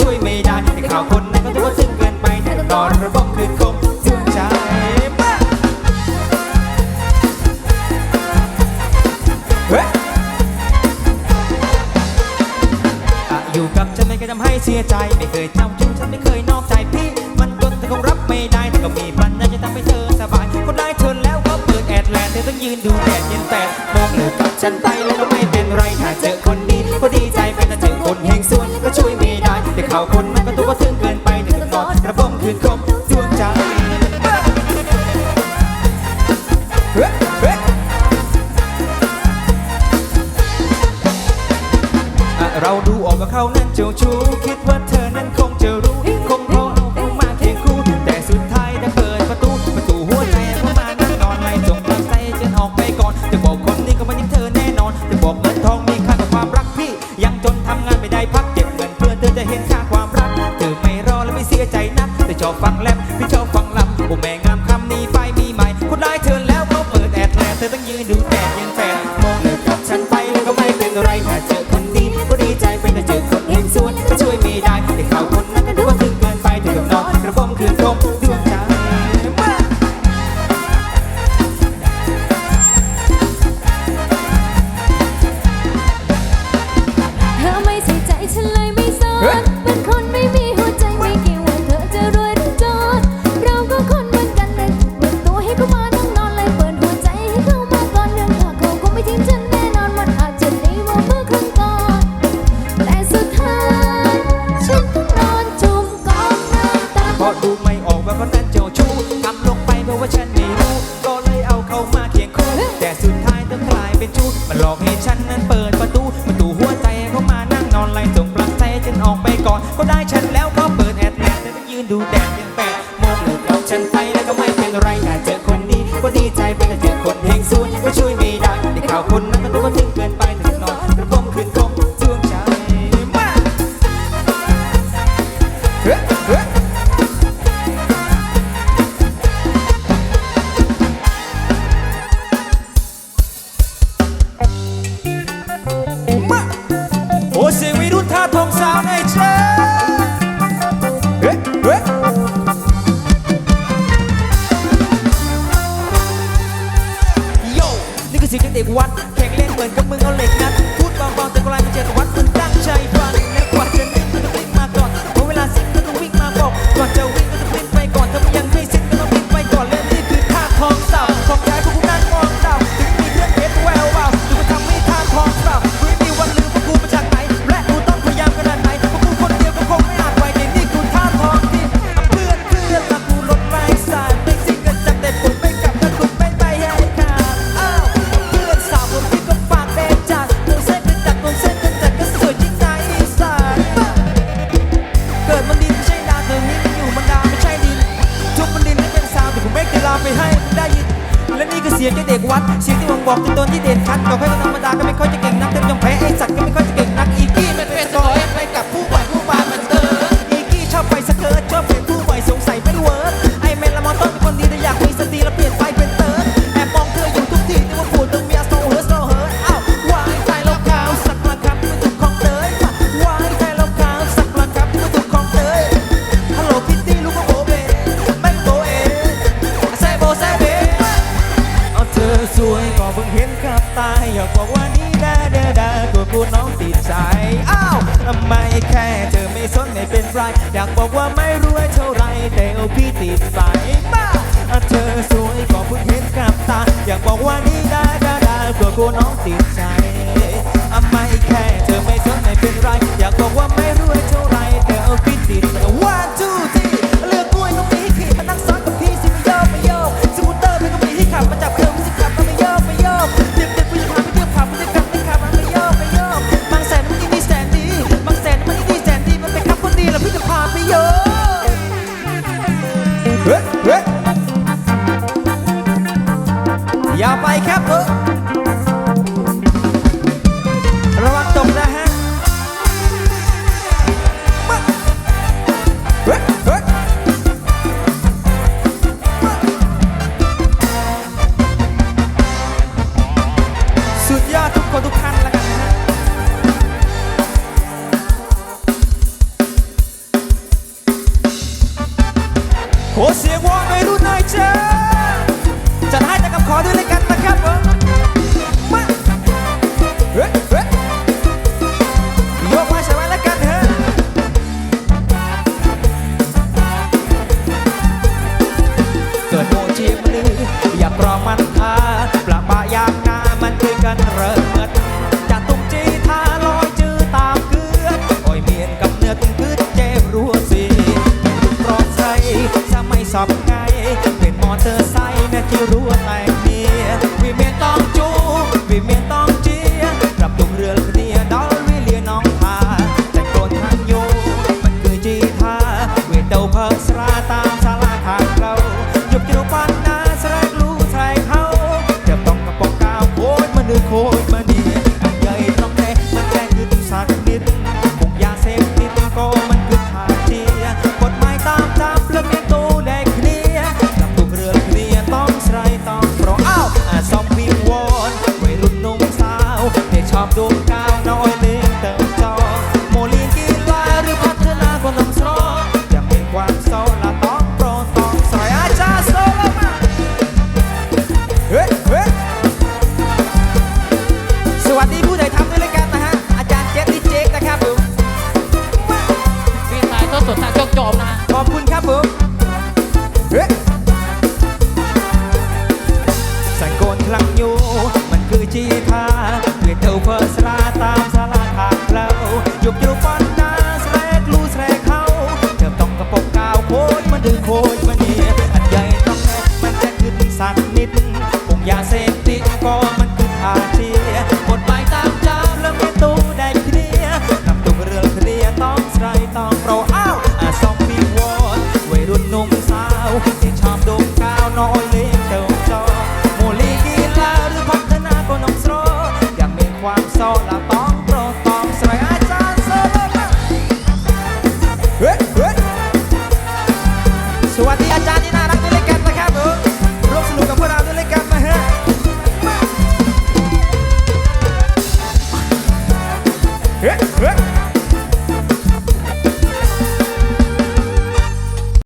ช่วยไม่ได้แต่ข่าวคนนั้นก็ถือว่าซึ้งเกินไปแต่รอนระบบคืนคงดวงใจมาเฮ้ยอะอยู่กับฉันไม่เคยทำให้เสียใจ ไม่เคยเจำชุนฉันไม่เคยนอกใจพี่ มันจนแต่คงรับไม่ได้แต่ก็มีปัญญาจะทำให้เธอสบายคนได้เธอแล้วก็เปิดแอดแลนด์เธอต้องยืนดูแดดเย็นแต่มองเลยกับฉันไปแล้วก็ไม่เป็นไรถ้าเจอคนดีก็ดีใจไปแต่เจอคนเฮงซวยก็ช่วยไม่ได้ แต่เขาคนนั้นก็ตัวว่าถึงเกินไปถึงนอนกระผมคืนคมดวงใจเฮ้ยเฮ้ยอะเราดูออกว่าเขานั้นเจ้าชู้คิดว่าเธอนั้นคงจะรู้คงเพราะเอาเขามาเคียงคู่แต่สุดท้ายถ้าเปิดประตูประตูหัวใจเขามานั่งนอนไล่จงปล่อยใจจนออกไปก่อนจะบอกคนนี้ก็ไมันยังเธอแน่นอนจะบอกเงินทองมีค่ากับความรักพี่ ยังจนทำงานไม่ได้พักเก็บ เธอจะเห็นค่าความรัก เธอไม่รอและไม่เสียใจนักแต่ชอบฟังแรปพี่ชอบฟังลำโอ้แม่งามคำนี้ไปมีใหม่คนได้เธอแล้วเขาเปิดแอดแลนด์เธอต้องยืนดูแดดเย็นแฟนมองเลยกับฉันไปแล้วก็ไม่เป็นไรถ้าเจอคนดีก็ดีใจไปแต่เจอคนเฮงซวยก็ช่วยไม่ได้แต่เขาคนนั้นก็ดูว่าถึงเกินไปถึงกับนอนกระผมคืนคมดวงใจเธอไม่ใส่ใจฉันเลย บอกเป็นตนที่เด่นชัดบอกให้คนธรรมดาก็ไม่ค่อยจะเก่งนักแต่ยอมแพ้ไอ้สัตว์ก็ไม่ค่อย เห็นกับตาอยากบอกว่านี่ดาเดาดาตัวกูน้องติดใจอ้าวทำไมแค่เธอไม่สนไม่เป็นไร อยากบอกว่าไม่รวยเท่าไรแต่เอาพี่ติดใจบ้าเธอสวยก็เพิ่งเห็นกับตา อยากบอกว่านี่ดาดาดาตัวกูน้องติดใจทำไมแค่เธอไม่สนไม่เป็นไร อยากบอกว่าไม่รวยเท่าไรแต่เอาพี่ติดใจ one two อย่าไปครับเออ ขอด้วยเลยกันนะครับผมมาเฮ้เฮ้โยกมาสบายแล้วกันเฮ้เกิดโมจิมันลืออย่าปลอมมันทาปลาปอยางนามันคือกันเริ่มเงินจะตุ้จีทาลอยจื้อตามเกลืออ่อยเมียนกับเนื้อตุ้มคืดเจ็บรัวสีปลอดใสจะไม่สับไงเป็นมอเตอร์ไซค์นะที่รู้ว่าไง កូនខ្លាំងញូមិនគឺជាថាវាទៅធ្វើស្រាតាមសាលាខាងផ្លូវយប់ជ្រូកប៉ុន So what?